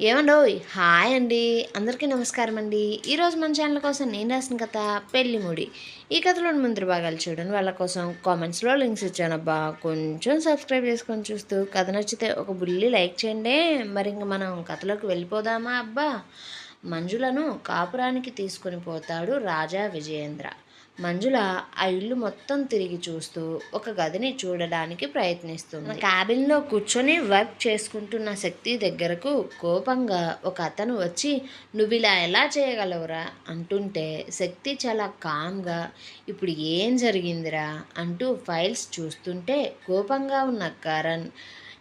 ఏమండో హాయ్ అండి. అందరికీ నమస్కారం అండి. ఈరోజు మన ఛానల్ కోసం నేను రాసిన కథ పెళ్ళిముడి ఈ కథలోని ముందు భాగాలు చూడండి. వాళ్ళ కోసం కామెంట్స్లో లింక్స్ ఇచ్చాను. అబ్బా కొంచెం సబ్స్క్రైబ్ చేసుకొని చూస్తూ కథ నచ్చితే ఒక బుల్లి లైక్ చేయండి. మరి ఇంక మనం కథలోకి వెళ్ళిపోదామా అబ్బా? మంజులను కాపురానికి తీసుకుని పోతాడు రాజా విజయేంద్ర. మంజుల ఆ ఇల్లు మొత్తం తిరిగి చూస్తూ ఒక గదిని చూడడానికి ప్రయత్నిస్తుంది. క్యాబిన్లో కూర్చొని వర్క్ చేసుకుంటున్న శక్తి దగ్గరకు కోపంగా ఒక అతను వచ్చి నువ్వు ఇలా ఎలా చేయగలవురా? అంటుంటే శక్తి చాలా కామ్గా ఇప్పుడు ఏం జరిగిందిరా? అంటూ ఫైల్స్ చూస్తుంటే కోపంగా ఉన్న కరణ్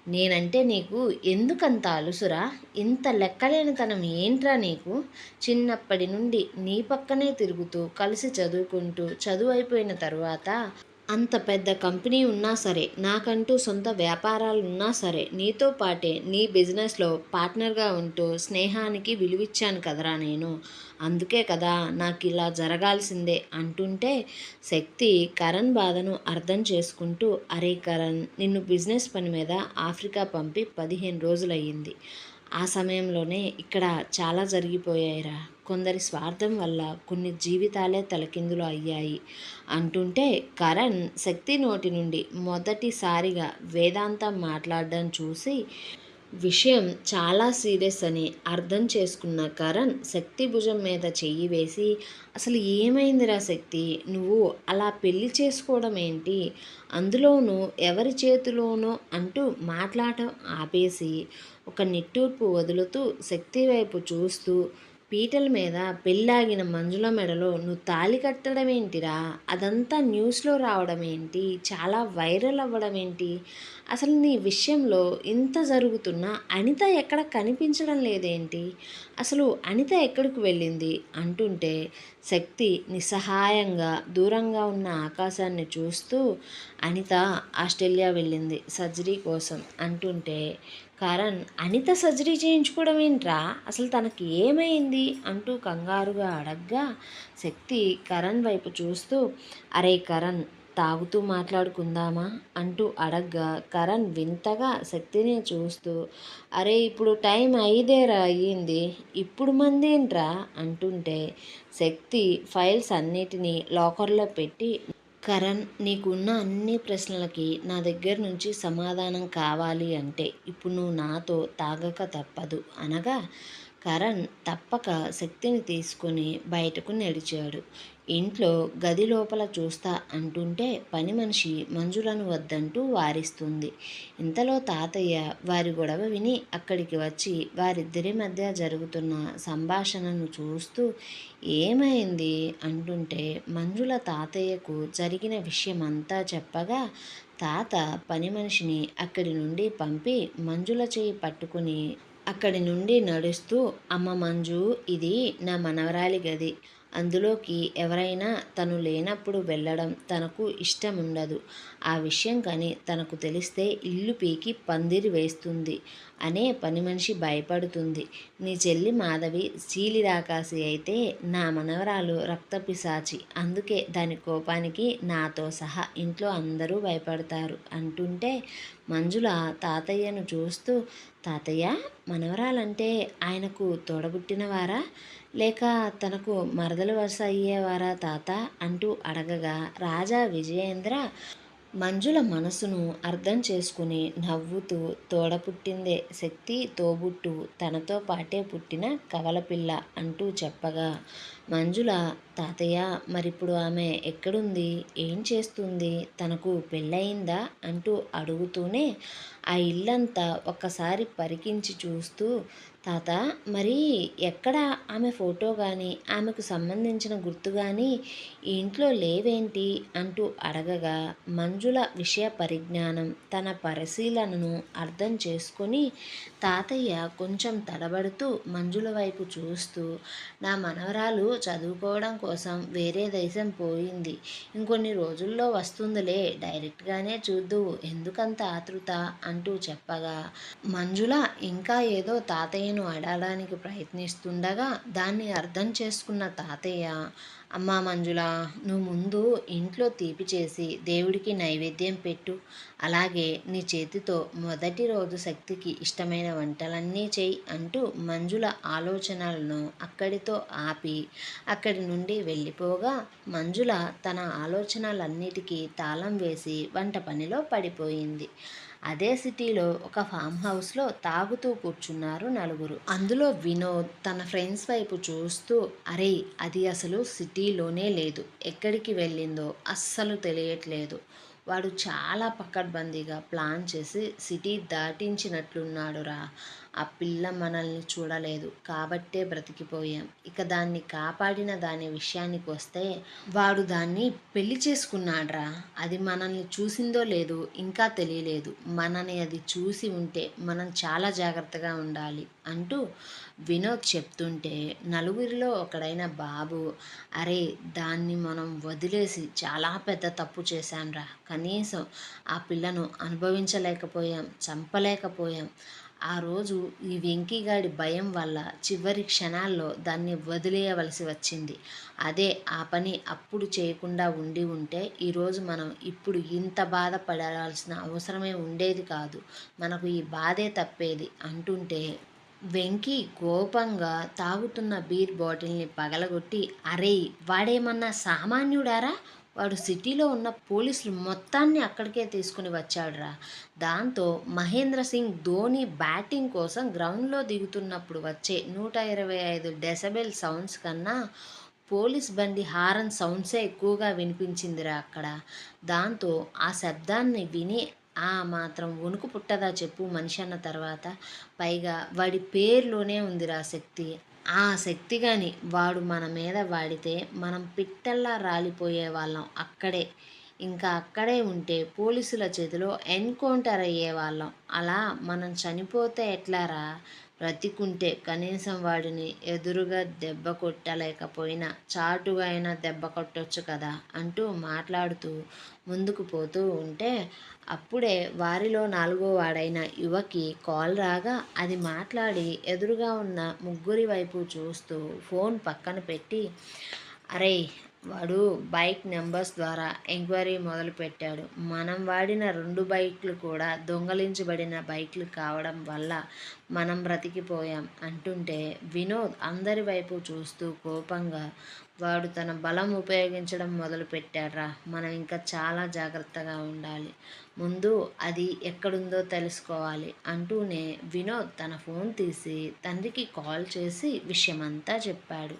నేనంటే నీకు ఎందుకంత అలుసురా? ఇంత లెక్కలేనితనం ఏంట్రా నీకు? చిన్నప్పటి నుండి నీ పక్కనే తిరుగుతూ కలిసి చదువుకుంటూ చదువు అయిపోయిన తర్వాత అంత పెద్ద కంపెనీ ఉన్నా సరే నాకంటూ సొంత వ్యాపారాలు ఉన్నా సరే నీతో పాటే నీ బిజినెస్లో పార్ట్నర్గా ఉంటూ స్నేహానికి విలువిచ్చాను కదరా నేను. అందుకే కదా నాకు ఇలా జరగాల్సిందే అంటుంటే శక్తి కరణ్ బాధను అర్థం చేసుకుంటూ అరే కరణ్ నిన్ను బిజినెస్ పని మీద ఆఫ్రికా పంపి పదిహేను రోజులయ్యింది. ఆ సమయంలోనే ఇక్కడ చాలా జరిగిపోయాయిరా. కొందరి స్వార్థం వల్ల కొన్ని జీవితాలే తలకిందులు అయ్యాయి అంటుంటే కరణ్ శక్తి నోటి నుండి మొదటిసారిగా వేదాంతం మాట్లాడడం చూసి విషయం చాలా సీరియస్ అని అర్థం చేసుకున్న కరణ్ శక్తి భుజం మీద చెయ్యి వేసి అసలు ఏమైందిరా శక్తి? నువ్వు అలా పెళ్ళి చేసుకోవడం ఏంటి? అందులోనూ ఎవరి చేతిలోనో అంటూ మాట్లాడటం ఆపేసి ఒక నిట్టూర్పు వదులుతూ శక్తి వైపు చూస్తూ పీటల మీద పెళ్ళాగిన మంజుల మెడలో నువ్వు తాలి కట్టడం ఏంటిరా? అదంతా న్యూస్లో రావడం ఏంటి? చాలా వైరల్ అవ్వడం ఏంటి? అసలు నీ విషయంలో ఇంత జరుగుతున్నా అనిత ఎక్కడ కనిపించడం లేదేంటి? అసలు అనిత ఎక్కడికి వెళ్ళింది? అంటుంటే శక్తి నిస్సహాయంగా దూరంగా ఉన్న ఆకాశాన్ని చూస్తూ అనిత ఆస్ట్రేలియా వెళ్ళింది సర్జరీ కోసం అంటుంటే కరణ్ అనిత సర్జరీ చేయించుకోవడం ఏంట్రా? అసలు తనకి ఏమైంది? అంటూ కంగారుగా అడగ్గా శక్తి కరణ్ వైపు చూస్తూ అరే కరణ్ తాగుతూ మాట్లాడుకుందామా? అంటూ అడగ్గా కరణ్ వింతగా శక్తిని చూస్తూ అరే ఇప్పుడు టైం ఐదేరా అయ్యింది. ఇప్పుడు మందేంట్రా? అంటుంటే శక్తి ఫైల్స్ అన్నిటినీ లాకర్లో పెట్టి కరణ్ నీకున్న అన్ని ప్రశ్నలకి నా దగ్గర నుంచి సమాధానం కావాలి అంటే ఇప్పుడు నువ్వు నాతో తాగక తప్పదు అనగా కరణ్ తప్పక శక్తిని తీసుకొని బయటకు నడిచాడు. ఇంట్లో గది లోపల చూస్తా అంటుంటే పని మనిషి మంజులను వద్దంటూ వారిస్తుంది. ఇంతలో తాతయ్య వారి గొడవ విని అక్కడికి వచ్చి వారిద్దరి మధ్య జరుగుతున్న సంభాషణను చూస్తూ ఏమైంది? అంటుంటే మంజుల తాతయ్యకు జరిగిన విషయం అంతా చెప్పగా తాత పని మనిషిని అక్కడి నుండి పంపి మంజుల చేయి పట్టుకుని అక్కడి నుండి నడుస్తూ అమ్మ మంజు ఇది నా మనవరాలి గది. అందులోకి ఎవరైనా తను లేనప్పుడు వెళ్ళడం తనకు ఇష్టం ఉండదు ఆ విషయం కానీ తనకు తెలిస్తే ఇల్లు పీకి పందిరి వేస్తుంది అనే పని మనిషి భయపడుతుంది. నీ చెల్లి మాధవి చీలి రాకాసి అయితే నా మనవరాలు రక్తపిశాచి అందుకే దాని కోపానికి నాతో సహా ఇంట్లో అందరూ భయపడతారు అంటుంటే మంజుల తాతయ్యను చూస్తూ తాతయ్య మనవరాలంటే ఆయనకు తోడబుట్టినవారా? లేక తనకు మరదలు వరుస అయ్యేవారా తాత అంటూ అడగగా రాజా విజయేంద్ర మంజుల మనసును అర్థం చేసుకుని నవ్వుతూ తోడపుట్టిందే శక్తి తోబుట్టు తనతో పాటే పుట్టిన కవలపిల్ల అంటూ చెప్పగా మంజుల తాతయ్య మరిప్పుడు ఆమె ఎక్కడుంది? ఏం చేస్తుంది? తనకు పెళ్ళయిందా? అంటూ అడుగుతూనే ఆ ఇల్లంతా ఒక్కసారి పరికించి చూస్తూ తాత మరి ఎక్కడ ఆమె ఫోటో కానీ ఆమెకు సంబంధించిన గుర్తు కానీ ఇంట్లో లేవేంటి అంటూ అడగగా మంజుల విషయ పరిజ్ఞానం తన పరిశీలనను అర్థం చేసుకొని తాతయ్య కొంచెం తడబడుతూ మంజుల వైపు చూస్తూ నా మనవరాలు చదువుకోవడం కోసం వేరే దేశం పోయింది. ఇంకొన్ని రోజుల్లో వస్తుందిలే డైరెక్ట్గానే చూద్దువు ఎందుకంత ఆతృత? అంటూ చెప్పగా మంజుల ఇంకా ఏదో తాతయ్యను అడగడానికి ప్రయత్నిస్తుండగా దాన్ని అర్థం చేసుకున్న తాతయ్య అమ్మా మంజుల నువ్వు ముందు ఇంట్లో తీపి చేసి దేవుడికి నైవేద్యం పెట్టు. అలాగే నీ చేతితో మొదటి రోజు శక్తికి ఇష్టమైన వంటలన్నీ చేయి అంటూ మంజుల ఆలోచనలను అక్కడితో ఆపి అక్కడి నుండి వెళ్ళిపోగా మంజుల తన ఆలోచనలన్నిటికీ తాళం వేసి వంట పనిలో పడిపోయింది. అదే సిటీలో ఒక ఫామ్ హౌస్లో తాగుతూ కూర్చున్నారు నలుగురు. అందులో వినోద్ తన ఫ్రెండ్స్ వైపు చూస్తూ అరే అది అసలు సిటీలోనే లేదు. ఎక్కడికి వెళ్ళిందో అస్సలు తెలియట్లేదు. వాడు చాలా పక్కడ్బందీగా ప్లాన్ చేసి సిటీ దాటించినట్లున్నాడురా ఆ పిల్ల మనల్ని చూడలేదు. కాబట్టే బ్రతికిపోయాం. ఇక దాన్ని కాపాడిన దాని విషయానికి వస్తే వాడు దాన్ని పెళ్ళి చేసుకున్నాడ్రా. అది మనల్ని చూసిందో లేదో ఇంకా తెలియలేదు. మనని అది చూసి ఉంటే మనం చాలా జాగ్రత్తగా ఉండాలి అంటూ వినోద్ చెప్తుంటే నలుగురిలో ఒకడైన బాబు అరే దాన్ని మనం వదిలేసి చాలా పెద్ద తప్పు చేశాంరా కనీసం ఆ పిల్లను అనుభవించలేకపోయాం చంపలేకపోయాం. ఆ రోజు ఈ వెంకీగాడి భయం వల్ల చివరి క్షణాల్లో దాన్ని వదిలేయవలసి వచ్చింది. అదే ఆ పని అప్పుడు చేయకుండా ఉండి ఉంటే ఈరోజు మనం ఇప్పుడు ఇంత బాధపడాల్సిన అవసరమే ఉండేది కాదు. మనకు ఈ బాధే తప్పేది అంటుంటే వెంకీ కోపంగా తాగుతున్న బీర్ బాటిల్ని పగలగొట్టి అరే వాడేమన్నా సామాన్యుడారా? వాడు సిటీలో ఉన్న పోలీసులు మొత్తాన్ని అక్కడికే తీసుకుని వచ్చాడురా. దాంతో మహేంద్ర సింగ్ ధోని బ్యాటింగ్ కోసం గ్రౌండ్లో దిగుతున్నప్పుడు వచ్చే నూట ఇరవై ఐదు డెసబెల్ సౌండ్స్ కన్నా పోలీస్ బండి హారన్ సౌండ్సే ఎక్కువగా వినిపించిందిరా అక్కడ. దాంతో ఆ శబ్దాన్ని విని ఆ మాత్రం వణుకు పుట్టదా చెప్పు మనిషి అన్న తర్వాత పైగా వాడి పేరులోనే ఉందిరా శక్తి. ఆ శక్తి కానీ వాడు మన మీద వాడితే మనం పిట్టల్లా రాలిపోయే వాళ్ళం అక్కడే. ఇంకా అక్కడే ఉంటే పోలీసుల చేతిలో ఎన్కౌంటర్ అయ్యే వాళ్ళం. అలా మనం చనిపోతే ఎట్లారా? బ్రతికుంటే కనీసం వాడిని ఎదురుగా దెబ్బ కొట్టలేకపోయినా చాటుగా అయినా దెబ్బ కొట్టొచ్చు కదా అంటూ మాట్లాడుతూ ముందుకు పోతూ ఉంటే అప్పుడే వారిలో నాలుగో వాడైన యువకి కాల్ రాగా అది మాట్లాడి ఎదురుగా ఉన్న ముగ్గురి వైపు చూస్తూ ఫోన్ పక్కన పెట్టి అరే వాడు బైక్ నెంబర్స్ ద్వారా ఎంక్వైరీ మొదలుపెట్టాడు మనం వాడిన రెండు బైక్లు కూడా దొంగలించబడిన బైక్లు కావడం వల్ల మనం బ్రతికిపోయాం అంటుంటే వినోద్ అందరి వైపు చూస్తూ కోపంగా వాడు తన బలం ఉపయోగించడం మొదలుపెట్టాడ్రా. మనం ఇంకా చాలా జాగ్రత్తగా ఉండాలి. ముందు అది ఎక్కడుందో తెలుసుకోవాలి అంటూనే వినోద్ తన ఫోన్ తీసి తండ్రికి కాల్ చేసి విషయమంతా చెప్పాడు.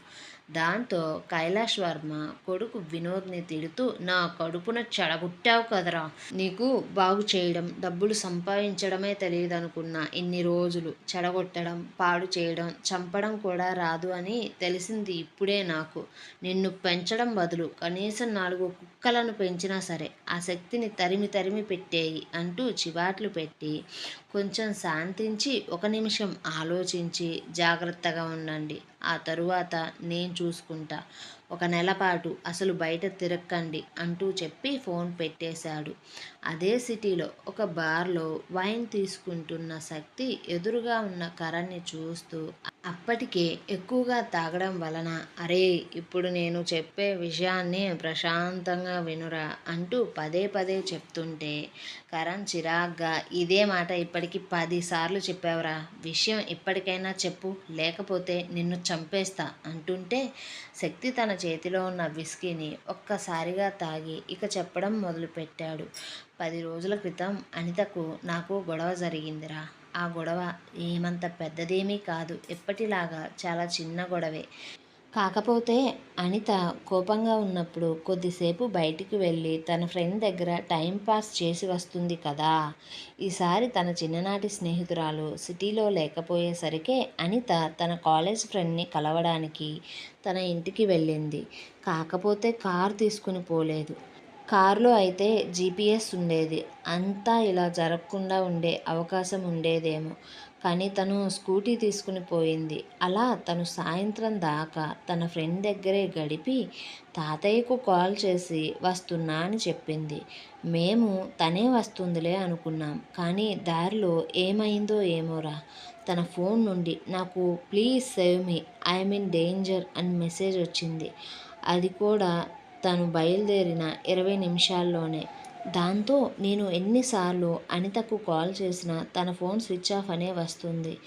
దాంతో కైలాష్ వర్మ కొడుకు వినోద్ని తిడుతూ నా కడుపున చెడగొట్టావు కదరా. నీకు బాగు చేయడం డబ్బులు సంపాదించడమే తెలియదు అనుకున్నా ఇన్ని రోజులు చెడగొట్టడం పాడు చేయడం చంపడం కూడా రాదు అని తెలిసింది ఇప్పుడే నాకు. నిన్ను పెంచడం బదులు కనీసం నాలుగు కుక్కలను పెంచినా సరే ఆ శక్తిని తరిమి తరిమి పెట్టేయి అంటూ చివాట్లు పెట్టి కొంచెం శాంతించి ఒక నిమిషం ఆలోచించి జాగ్రత్తగా ఉండండి. ఆ తరువాత నేను చూసుకుంటా. ఒక నెలపాటు అసలు బయట తిరక్కండి అంటూ చెప్పి ఫోన్ పెట్టేశాడు. అదే సిటీలో ఒక బార్లో వైన్ తీసుకుంటున్న శక్తి ఎదురుగా ఉన్న కరణ్ని చూస్తూ అప్పటికే ఎక్కువగా తాగడం వలన అరే ఇప్పుడు నేను చెప్పే విషయాన్ని ప్రశాంతంగా వినురా అంటూ పదే పదే చెప్తుంటే కరణ్ చిరాగ్గా ఇదే మాట ఇప్పటికి పదిసార్లు చెప్పావురా. విషయం ఇప్పటికైనా చెప్పు లేకపోతే నిన్ను చంపేస్తా అంటుంటే శక్తి తన చేతిలో ఉన్న విస్కీని ఒక్కసారిగా తాగి ఇక చెప్పడం మొదలుపెట్టాడు. పది రోజుల క్రితం అనితకు నాకు గొడవ జరిగిందిరా. ఆ గొడవ ఏమంత పెద్దదేమీ కాదు. ఎప్పటిలాగా చాలా చిన్న గొడవే. కాకపోతే అనిత కోపంగా ఉన్నప్పుడు కొద్దిసేపు బయటికి వెళ్ళి తన ఫ్రెండ్ దగ్గర టైం పాస్ చేసి వస్తుంది కదా. ఈసారి తన చిన్ననాటి స్నేహితురాలు సిటీలో లేకపోయేసరికే అనిత తన కాలేజ్ ఫ్రెండ్ని కలవడానికి తన ఇంటికి వెళ్ళింది. కాకపోతే కార్ తీసుకుని పోలేదు. కారులో అయితే జీపీఎస్ ఉండేది. అంతా ఇలా జరగకుండా ఉండే అవకాశం ఉండేదేమో. కానీ తను స్కూటీ తీసుకుని పోయింది. అలా తను సాయంత్రం దాకా తన ఫ్రెండ్ దగ్గరే గడిపి తాతయ్యకు కాల్ చేసి వస్తున్నా అని చెప్పింది. మేము తనే వస్తుందిలే అనుకున్నాం. కానీ దారిలో ఏమైందో ఏమోరా. తన ఫోన్ నుండి నాకు please save me I'm in danger అని మెసేజ్ వచ్చింది. అది కూడా తను బయలుదేరిన ఇరవై నిమిషాల్లోనే. దాంతో నేను ఎన్నిసార్లు అనితకు కాల్ చేసినా తన ఫోన్ స్విచ్ ఆఫ్ అనే వస్తుంది.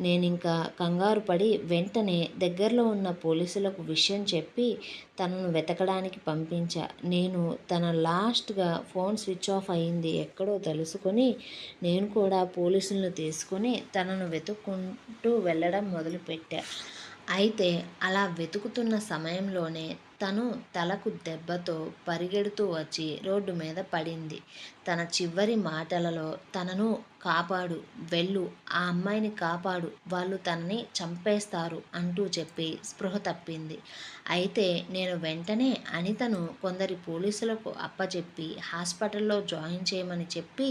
నేను ఇంకా కంగారు పడి వెంటనే దగ్గరలో ఉన్న పోలీసులకు విషయం చెప్పి తనను వెతకడానికి పంపించా. నేను తన లాస్ట్గా ఫోన్ స్విచ్ ఆఫ్ అయింది ఎక్కడో తెలుసుకొని నేను కూడా పోలీసులను తీసుకొని తనను వెతుక్కుంటూ వెళ్ళడం మొదలుపెట్టా. అయితే అలా వెతుకుతున్న సమయంలోనే తను తలకు దెబ్బతో పరిగెడుతూ వచ్చి రోడ్డు మీద పడింది. తన చివరి మాటలలో తనను కాపాడు వెళ్ళు ఆ అమ్మాయిని కాపాడు వాళ్ళు తనని చంపేస్తారు అంటూ చెప్పి స్పృహ తప్పింది. అయితే నేను వెంటనే అనితను కొందరి పోలీసులకు అప్పచెప్పి హాస్పిటల్లో జాయిన్ చేయమని చెప్పి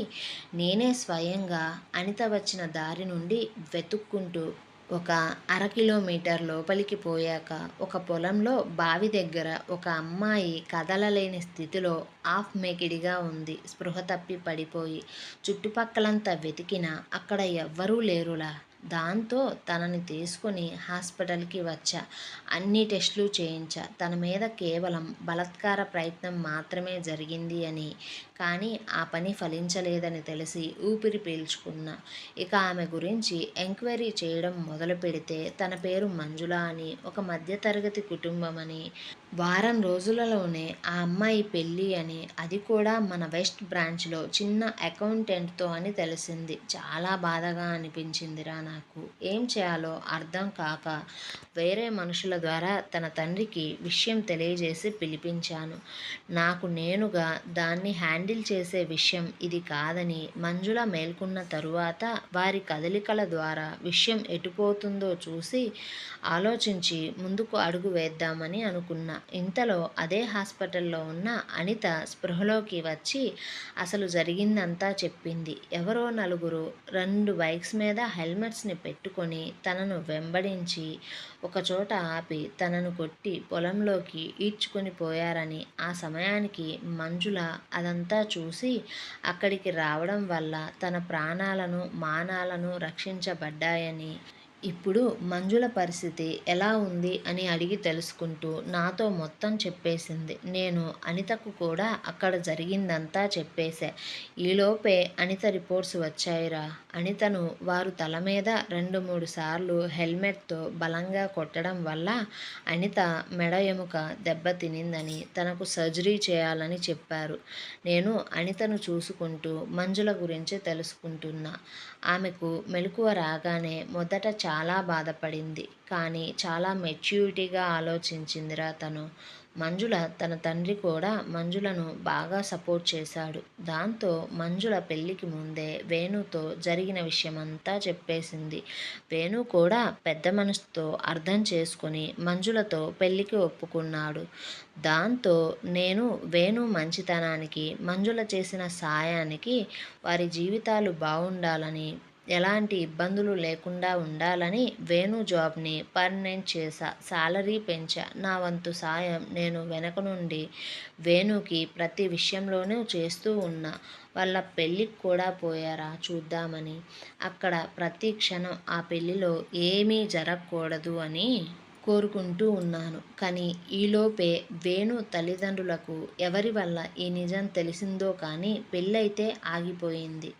నేనే స్వయంగా అనిత వచ్చిన దారి నుండి వెతుక్కుంటూ ఒక అర కిలోమీటర్ లోపలికి పోయాక ఒక పొలంలో బావి దగ్గర ఒక అమ్మాయి కదలలేని స్థితిలో ఆఫ్ మేకిడిగా ఉంది. స్పృహ తప్పి పడిపోయి చుట్టుపక్కలంతా వెతికినా అక్కడ ఎవ్వరూ లేరులా. దాంతో తనని తీసుకొని హాస్పిటల్కి వచ్చా. అన్ని టెస్టులు చేయించా. తన మీద కేవలం బలత్కార ప్రయత్నం మాత్రమే జరిగింది అని కానీ ఆ పని ఫలించలేదని తెలిసి ఊపిరి పీల్చుకున్న. ఇక ఆమె గురించి ఎంక్వైరీ చేయడం మొదలు పెడితే తన పేరు మంజుల అని ఒక మధ్యతరగతి కుటుంబం అని వారం రోజులలోనే ఆ అమ్మాయి పెళ్ళి అని అది కూడా మన వెస్ట్ బ్రాంచ్లో చిన్న అకౌంటెంట్తో అని తెలిసింది. చాలా బాధగా అనిపించిందిరా నాకు. ఏం చేయాలో అర్థం కాక వేరే మనుషుల ద్వారా తన తండ్రికి విషయం తెలియజేసి పిలిపించాను. నాకు నేనుగా దాన్ని హ్యాండిల్ చేసే విషయం ఇది కాదని మంజుల మేల్కొన్న తరువాత వారి కదలికల ద్వారా విషయం ఎటుపోతుందో చూసి ఆలోచించి ముందుకు అడుగు వేద్దామని అనుకున్నా. ఇంతలో అదే హాస్పిటల్లో ఉన్న అనిత స్పృహలోకి వచ్చి అసలు జరిగిందంతా చెప్పింది. ఎవరో నలుగురు రెండు బైక్స్ మీద హెల్మెట్స్ని పెట్టుకొని తనను వెంబడించి ఒకచోట ఆపి తనను కొట్టి పొలంలోకి ఈడ్చుకొని పోయారని ఆ సమయానికి మంజుల అదంతా చూసి అక్కడికి రావడం వల్ల తన ప్రాణాలను మానాలను రక్షించబడ్డాయని ఇప్పుడు మంజుల పరిస్థితి ఎలా ఉంది అని అడిగి తెలుసుకుంటూ నాతో మొత్తం చెప్పేసింది. నేను అనితకు కూడా అక్కడ జరిగిందంతా చెప్పేశా. ఈలోపే అనిత రిపోర్ట్స్ వచ్చాయిరా. అనితను వారు తల మీద రెండు మూడు సార్లు హెల్మెట్తో బలంగా కొట్టడం వల్ల అనిత మెడ ఎముక దెబ్బతినిందని తనకు సర్జరీ చేయాలని చెప్పారు. నేను అనితను చూసుకుంటూ మంజుల గురించి తెలుసుకుంటున్నా. ఆమెకు మెలకువ రాగానే మొదట చాలా బాధపడింది. కానీ చాలా మెచ్యూరిటీగా ఆలోచించిందిరా తను. మంజుల తన తండ్రి కూడా మంజులను బాగా సపోర్ట్ చేశాడు. దాంతో మంజుల పెళ్ళికి ముందే వేణుతో జరిగిన విషయమంతా చెప్పేసింది. వేణు కూడా పెద్ద మనసుతో అర్థం చేసుకొని మంజులతో పెళ్ళికి ఒప్పుకున్నాడు. దాంతో నేను వేణు మంచితనానికి మంజుల చేసిన సాయానికి వారి జీవితాలు బాగుండాలని ఎలాంటి ఇబ్బందులు లేకుండా ఉండాలని వేణు జాబ్ని పర్మనెంట్ చేశా. సాలరీ పెంచా. నా వంతు సాయం నేను వెనక నుండి వేణుకి ప్రతి విషయంలోనూ చేస్తూ ఉన్నా. వాళ్ళ పెళ్ళికి కూడా పోయారా చూద్దామని. అక్కడ ప్రతి క్షణం ఆ పెళ్ళిలో ఏమీ జరగకూడదు అని కోరుకుంటూ ఉన్నాను. కానీ ఈలోపే వేణు తల్లిదండ్రులకు ఎవరి వల్ల ఈ నిజం తెలిసిందో కానీ పెళ్ళైతే ఆగిపోయింది.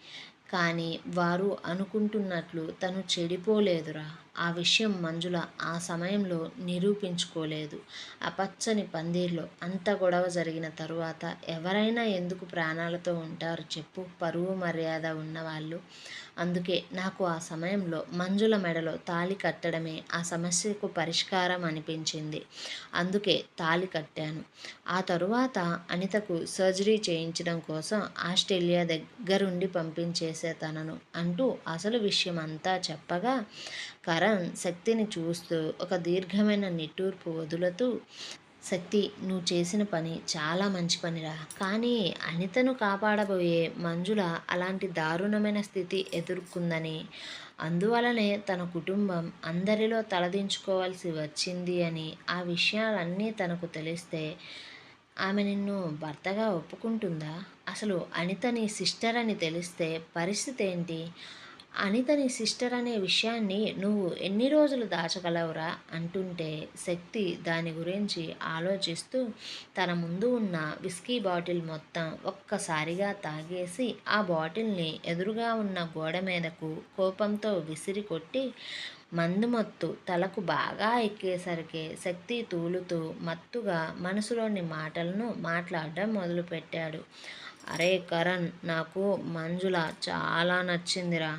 కానీ వారు అనుకుంటున్నట్లు తను చెడిపోలేదురా. ఆ విషయం మంజుల ఆ సమయంలో నిరూపించుకోలేదు. ఆ పచ్చని పందిర్లో అంత గొడవ జరిగిన తరువాత ఎవరైనా ఎందుకు ప్రాణాలతో ఉంటారు చెప్పు. పరువు మర్యాద ఉన్నవాళ్ళు అందుకే నాకు ఆ సమయంలో మంజుల మెడలో తాళి కట్టడమే ఆ సమస్యకు పరిష్కారం అనిపించింది. అందుకే తాళి కట్టాను. ఆ తరువాత అనితకు సర్జరీ చేయించడం కోసం ఆస్ట్రేలియా దగ్గరుండి పంపించేసే తనను అంటూ అసలు విషయం అంతా చెప్పగా కరణ్ శక్తిని చూస్తూ ఒక దీర్ఘమైన నిట్టూర్పు వదులుతూ శక్తి నువ్వు చేసిన పని చాలా మంచి పనిరా. కానీ అనితను కాపాడబోయే మంజుల అలాంటి దారుణమైన స్థితి ఎదుర్కొందని. అందువలనే తన కుటుంబం అందరిలో తలదించుకోవాల్సి వచ్చింది అని ఆ విషయాలన్నీ తనకు తెలిస్తే ఆమె నిన్ను భర్తగా ఒప్పుకుంటుందా? అసలు అనిత నీ సిస్టర్ అని తెలిస్తే పరిస్థితి ఏంటి? అనితని సిస్టర్ అనే విషయాన్ని నువ్వు ఎన్ని రోజులు దాచగలవురా అంటుంటే శక్తి దాని గురించి ఆలోచిస్తూ తన ముందు ఉన్న విస్కీ బాటిల్ మొత్తం ఒక్కసారిగా తాగేసి ఆ బాటిల్ని ఎదురుగా ఉన్న గోడ మీదకు కోపంతో విసిరి కొట్టి మందు మత్తు తలకు బాగా ఎక్కేసరికి శక్తి తూలుతూ మత్తుగా మనసులోని మాటలను మాట్లాడడం మొదలుపెట్టాడు. అరే కరణ్ నాకు మంజుల చాలా నచ్చిందిరా.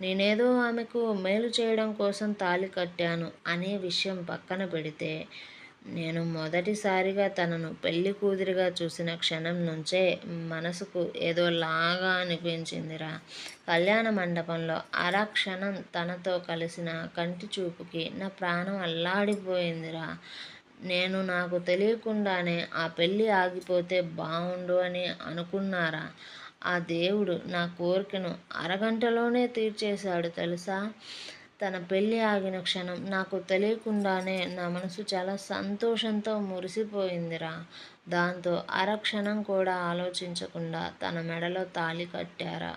నేనేదో ఆమెకు మేలు చేయడం కోసం తాళి కట్టాను అనే విషయం పక్కన పెడితే నేను మొదటిసారిగా తనను పెళ్ళి కూతురిగా చూసిన క్షణం నుంచే మనసుకు ఏదో లాగా అనిపించిందిరా. కళ్యాణ మండపంలో అర క్షణం తనతో కలిసిన కంటి చూపుకి నా ప్రాణం అల్లాడిపోయిందిరా. నేను నాకు తెలియకుండానే ఆ పెళ్ళి ఆగిపోతే బాగుండు అని అనుకున్నారా? ఆ దేవుడు నా కోరికను అరగంటలోనే తీర్చేశాడు తెలుసా? తన పెళ్ళి ఆగిన క్షణం నాకు తెలియకుండానే నా మనసు చాలా సంతోషంతో మురిసిపోయిందిరా. దాంతో అరక్షణం కూడా ఆలోచించకుండా తన మెడలో తాళి కట్టారా?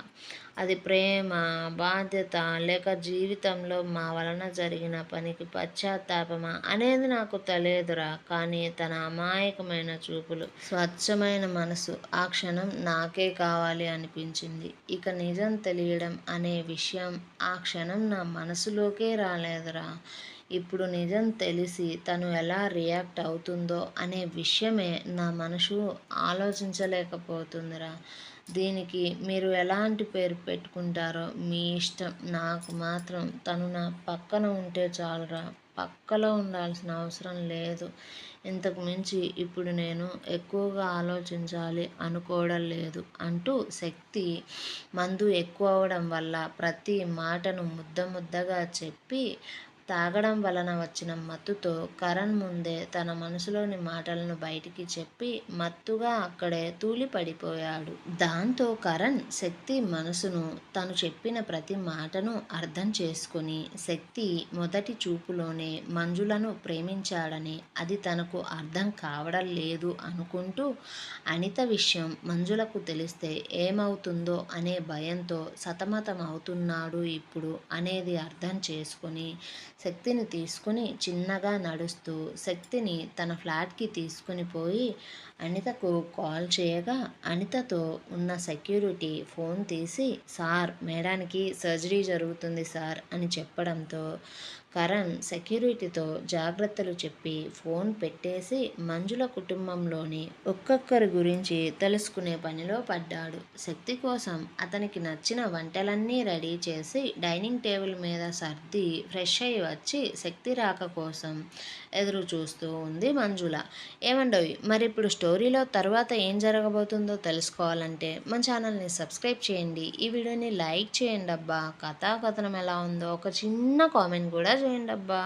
అది ప్రేమ బాధ్యత లేక జీవితంలో మా వలన జరిగిన పనికి పశ్చాత్తాపమా అనేది నాకు తెలియదురా. కానీ తన అమాయకమైన చూపులు స్వచ్ఛమైన మనసు ఆ క్షణం నాకే కావాలి అనిపించింది. ఇక నిజం తెలియడం అనే విషయం ఆ క్షణం నా మనసులోకే రాలేదురా. ఇప్పుడు నిజం తెలిసి తను ఎలా రియాక్ట్ అవుతుందో అనే విషయమే నా మనసు ఆలోచించలేకపోతుందిరా. దీనికి మీరు ఎలాంటి పేరు పెట్టుకుంటారో మీ ఇష్టం. నాకు మాత్రం తను నా పక్కన ఉంటే చాలురా. పక్కలో ఉండాల్సిన అవసరం లేదు. ఇంతకు మించి ఇప్పుడు నేను ఎక్కువగా ఆలోచించాలి అనుకోవడం లేదు అంటూ శక్తి మందు ఎక్కువ అవడం వల్ల ప్రతి మాటను ముద్ద ముద్దగా చెప్పి తాగడం వలన వచ్చిన మత్తుతో కరణ్ ముందే తన మనసులోని మాటలను బయటికి చెప్పి మత్తుగా అక్కడే తూలి పడిపోయాడు. దాంతో కరణ్ శక్తి మనసును తను చెప్పిన ప్రతి మాటను అర్థం చేసుకుని శక్తి మొదటి చూపులోనే మంజులను ప్రేమించాడని అది తనకు అర్థం కావడం లేదు అనుకుంటూ అనిత విషయం మంజులకు తెలిస్తే ఏమవుతుందో అనే భయంతో సతమతం అవుతున్నాడు ఇప్పుడు అనేది అర్థం చేసుకుని శక్తిని తీసుకుని చిన్నగా నడుస్తూ శక్తిని తన ఫ్లాట్కి తీసుకుని పోయి అనితకు కాల్ చేయగా అనితతో ఉన్న సెక్యూరిటీ ఫోన్ తీసి సార్ మేడానికి సర్జరీ జరుగుతుంది సార్ అని చెప్పడంతో కరణ్ సెక్యూరిటీతో జాగ్రత్తలు చెప్పి ఫోన్ పెట్టేసి మంజుల కుటుంబంలోని ఒక్కొక్కరి గురించి తెలుసుకునే పనిలో పడ్డాడు. శక్తి కోసం అతనికి నచ్చిన వంటలన్నీ రెడీ చేసి డైనింగ్ టేబుల్ మీద సర్ది ఫ్రెష్ అయ్యి వచ్చి శక్తి రాక కోసం ఎదురు చూస్తూ ఉంది మంజుల. ఏమండవి మరి ఇప్పుడు స్టోరీలో తర్వాత ఏం జరగబోతుందో తెలుసుకోవాలంటే మన ఛానల్ని సబ్స్క్రైబ్ చేయండి. ఈ వీడియోని లైక్ చేయండి అబ్బా కథాకథనం ఎలా ఉందో ఒక చిన్న కామెంట్ కూడా చేయండి అబ్బా